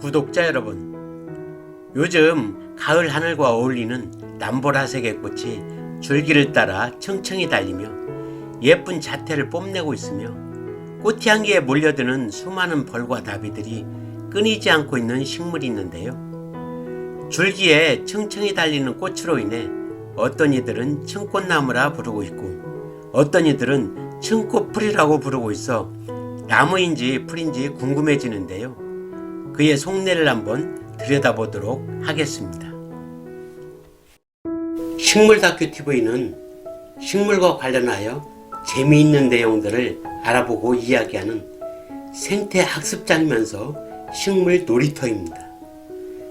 구독자 여러분, 요즘 가을 하늘과 어울리는 남보라색의 꽃이 줄기를 따라 층층이 달리며 예쁜 자태를 뽐내고 있으며 꽃향기에 몰려드는 수많은 벌과 나비들이 끊이지 않고 있는 식물이 있는데요. 줄기에 층층이 달리는 꽃으로 인해 어떤 이들은 층꽃나무라 부르고 있고 어떤 이들은 층꽃풀이라고 부르고 있어 나무인지 풀인지 궁금해지는데요. 그의 속내를 한번 들여다보도록 하겠습니다. 식물 다큐 TV는 식물과 관련하여 재미있는 내용들을 알아보고 이야기하는 생태 학습장이면서 식물 놀이터입니다.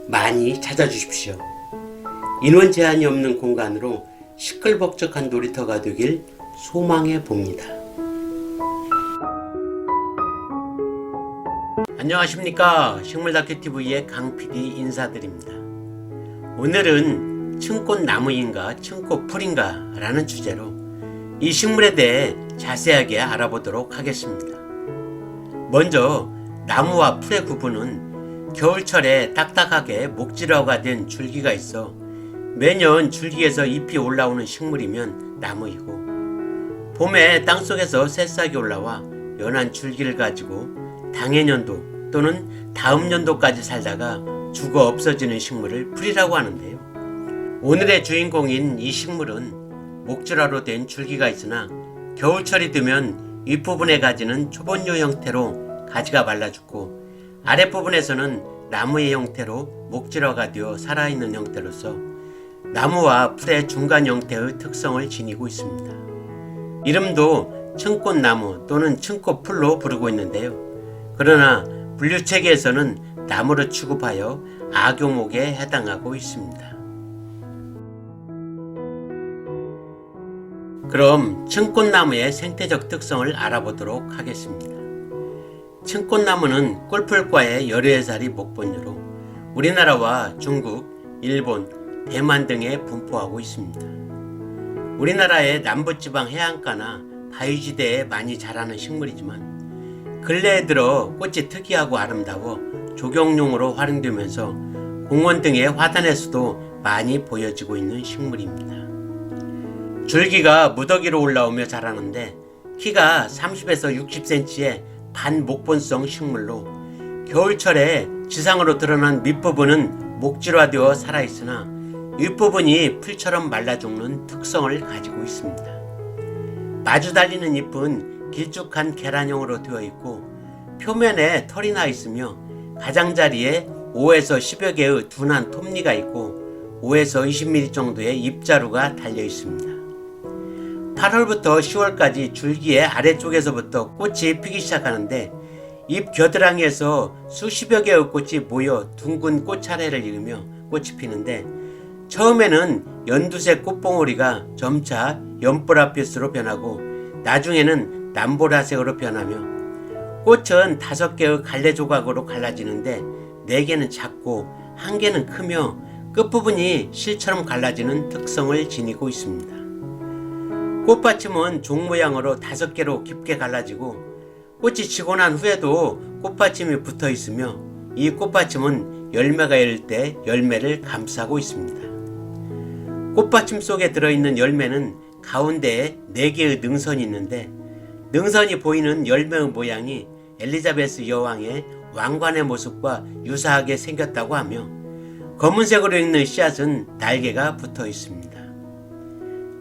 많이 찾아주십시오. 인원 제한이 없는 공간으로 시끌벅적한 놀이터가 되길 소망해 봅니다. 안녕하십니까 식물다큐TV의 강PD 인사드립니다. 오늘은 층꽃나무인가 층꽃풀인가 라는 주제로 이 식물에 대해 자세하게 알아보도록 하겠습니다. 먼저 나무와 풀의 구분은 겨울철에 딱딱하게 목질화가 된 줄기가 있어 매년 줄기에서 잎이 올라오는 식물이면 나무이고 봄에 땅속에서 새싹이 올라와 연한 줄기를 가지고 당해년도 또는 다음 년도까지 살다가 죽어 없어지는 식물을 풀이라고 하는데요. 오늘의 주인공인 이 식물은 목줄화로 된 줄기가 있으나 겨울철이 되면 윗부분의 가지는 초본요 형태로 가지가 말라 죽고 아랫부분에서는 나무의 형태로 목질화가 되어 살아있는 형태로서 나무와 풀의 중간 형태의 특성을 지니고 있습니다. 이름도 층꽃나무 또는 층꽃풀로 부르고 있는데요. 그러나 분류 체계에서는 나무로 취급하여 악용목에 해당하고 있습니다. 그럼 층꽃나무의 생태적 특성을 알아보도록 하겠습니다. 층꽃나무는 꿀풀과의 열의 살이 목본류로 우리나라와 중국, 일본, 대만 등에 분포하고 있습니다. 우리나라의 남부지방 해안가나 바위지대에 많이 자라는 식물이지만 근래에 들어 꽃이 특이하고 아름다워 조경용으로 활용되면서 공원 등의 화단에서도 많이 보여지고 있는 식물입니다. 줄기가 무더기로 올라오며 자라는데 키가 30에서 60cm의 반목본성 식물로 겨울철에 지상으로 드러난 밑부분은 목질화되어 살아있으나 윗부분이 풀처럼 말라 죽는 특성을 가지고 있습니다. 마주 달리는 잎은 길쭉한 계란형으로 되어 있고 표면에 털이 나 있으며 가장자리에 5에서 10여 개의 둔한 톱니가 있고 5에서 20mm 정도의 잎자루가 달려 있습니다. 8월부터 10월까지 줄기의 아래쪽에서부터 꽃이 피기 시작하는데 잎 겨드랑이에서 수십여 개의 꽃이 모여 둥근 꽃차례를 이루며 꽃이 피는데 처음에는 연두색 꽃봉오리가 점차 연보라빛으로 변하고 나중에는 남보라색으로 변하며 꽃은 다섯 개의 갈래 조각으로 갈라지는데 네 개는 작고 한 개는 크며 끝부분이 실처럼 갈라지는 특성을 지니고 있습니다. 꽃받침은 종 모양으로 다섯 개로 깊게 갈라지고 꽃이 지고 난 후에도 꽃받침이 붙어 있으며 이 꽃받침은 열매가 열릴 때 열매를 감싸고 있습니다. 꽃받침 속에 들어있는 열매는 가운데에 네 개의 능선이 있는데 능선이 보이는 열매의 모양이 엘리자베스 여왕의 왕관의 모습과 유사하게 생겼다고 하며 검은색으로 있는 씨앗은 날개가 붙어 있습니다.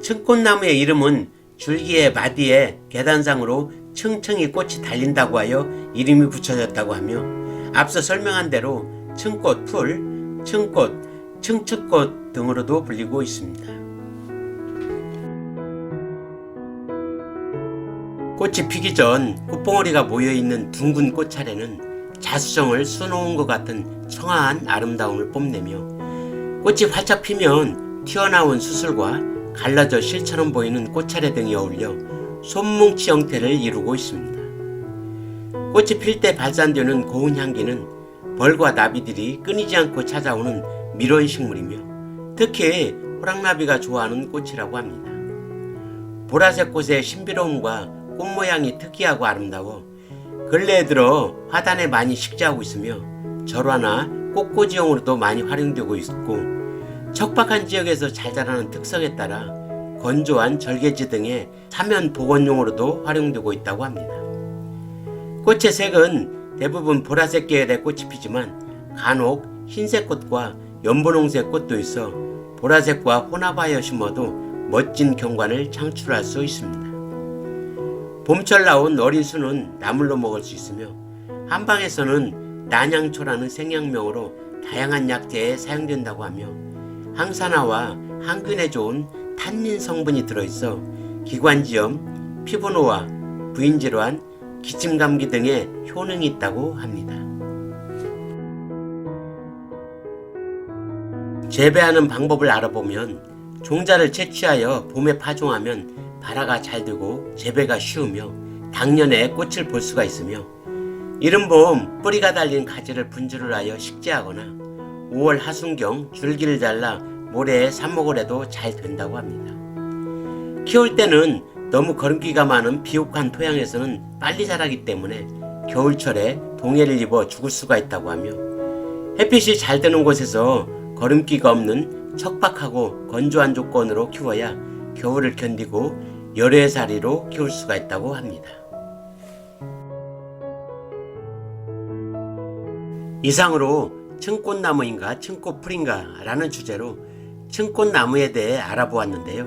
층꽃나무의 이름은 줄기의 마디에 계단상으로 층층이 꽃이 달린다고 하여 이름이 붙여졌다고 하며 앞서 설명한 대로 층꽃 풀, 층꽃, 층측꽃 등으로도 불리고 있습니다. 꽃이 피기 전 꽃봉오리가 모여있는 둥근 꽃차례는 자수정을 수놓은 것 같은 청아한 아름다움을 뽐내며 꽃이 활짝 피면 튀어나온 수술과 갈라져 실처럼 보이는 꽃차례 등이 어울려 손뭉치 형태를 이루고 있습니다. 꽃이 필 때 발산되는 고운 향기는 벌과 나비들이 끊이지 않고 찾아오는 미로의 식물이며 특히 호랑나비가 좋아하는 꽃이라고 합니다. 보라색 꽃의 신비로움과 꽃 모양이 특이하고 아름다워 근래에 들어 화단에 많이 식재하고 있으며 절화나 꽃꽂이용으로도 많이 활용되고 있고 척박한 지역에서 잘 자라는 특성에 따라 건조한 절개지 등의 사면 복원용으로도 활용되고 있다고 합니다. 꽃의 색은 대부분 보라색 계열의 꽃이 피지만 간혹 흰색 꽃과 연분홍색 꽃도 있어 보라색과 혼합하여 심어도 멋진 경관을 창출할 수 있습니다. 봄철 나온 어린 수는 나물로 먹을 수 있으며 한방에서는 난양초라는 생양명으로 다양한 약재에 사용된다고 하며 항산화와 항균에 좋은 탄닌 성분이 들어있어 기관지염, 피부노화, 부인질환, 기침감기 등의 효능이 있다고 합니다. 재배하는 방법을 알아보면 종자를 채취하여 봄에 파종하면 발화가 잘 되고 재배가 쉬우며 당년에 꽃을 볼 수가 있으며 이른 봄 뿌리가 달린 가지를 분주를 하여 식재하거나 5월 하순경 줄기를 잘라 모래에 삽목을 해도 잘 된다고 합니다. 키울 때는 너무 거름기가 많은 비옥한 토양에서는 빨리 자라기 때문에 겨울철에 동해를 입어 죽을 수가 있다고 하며 햇빛이 잘 드는 곳에서 거름기가 없는 척박하고 건조한 조건으로 키워야 겨울을 견디고 열애살이로 키울 수가 있다고 합니다. 이상으로 층꽃나무인가 층꽃풀인가 라는 주제로 층꽃나무에 대해 알아보았는데요.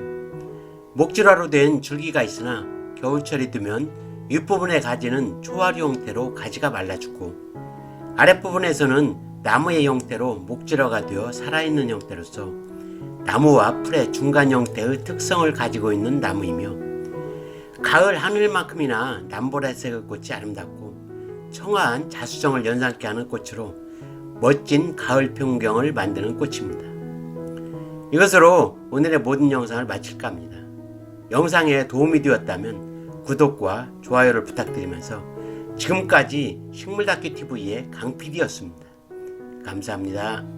목줄화로 된 줄기가 있으나 겨울철이 되면 윗부분의 가지는 초화류 형태로 가지가 말라 죽고 아랫부분에서는 나무의 형태로 목줄화가 되어 살아있는 형태로서 나무와 풀의 중간 형태의 특성을 가지고 있는 나무이며 가을 하늘만큼이나 남보라색의 꽃이 아름답고 청아한 자수정을 연상케 하는 꽃으로 멋진 가을 풍경을 만드는 꽃입니다. 이것으로 오늘의 모든 영상을 마칠까 합니다. 영상에 도움이 되었다면 구독과 좋아요를 부탁드리면서 지금까지 식물다큐 TV의 강PD였습니다. 감사합니다.